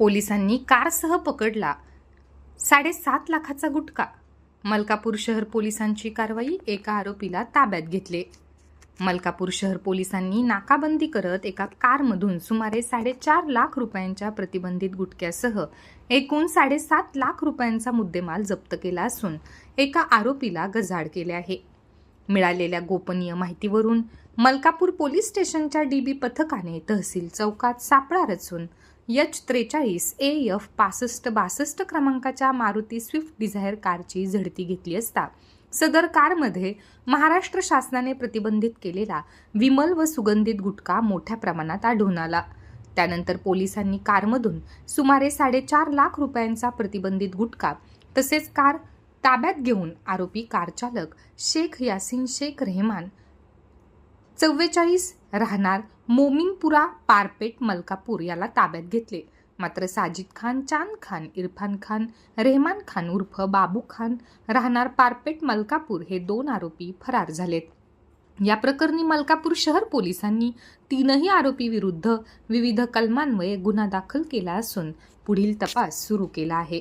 पोलिसांनी कारसह पकडला. साडेसात लाखाचा गुटखा. मलकापूर शहर पोलिसांची कारवाई एका आरोपीला ताब्यात घेतले. मलकापूर शहर पोलिसांनी नाकाबंदी करत एका कारमधून सुमारे साडेचार लाख रुपयांच्या प्रतिबंधित गुटख्यासह एकूण साडेसात लाख रुपयांचा मुद्देमाल जप्त केला असून एका आरोपीला गजाड केले आहे. मिळालेल्या गोपनीय माहितीवरून मलकापूर पोलीस स्टेशनच्या डीबी पथकाने तहसील चौकात सापळा रचून यच त्रेचाळीस ए एफ पासष्ट बासष्ट क्रमांकाच्या मारुती स्विफ्ट डिझायर कारची झडती घेतली असता सदर कारमध्ये महाराष्ट्र शासनाने प्रतिबंधित केलेला विमल व सुगंधित गुटखा मोठ्या प्रमाणात आढळून आला. त्यानंतर पोलिसांनी कारमधून सुमारे साडेचार लाख रुपयांचा प्रतिबंधित गुटखा तसेच कार ताब्यात घेऊन आरोपी कारचालक शेख यासिन शेख रेहमान चव्वेचाळीस राहणार मोमिनपुरा पारपेट मलकापूर याला ताब्यात घेतले. मात्र साजिद खान चांद खान इरफान खान रेहमान खान उर्फ बाबू खान राहणार पारपेट मलकापूर हे दोन आरोपी फरार झालेत. या प्रकरणी मलकापूर शहर पोलिसांनी तीनही आरोपी विरुद्ध विविध कलमान्वये गुन्हा दाखल केला असून पुढील तपास सुरू केला आहे.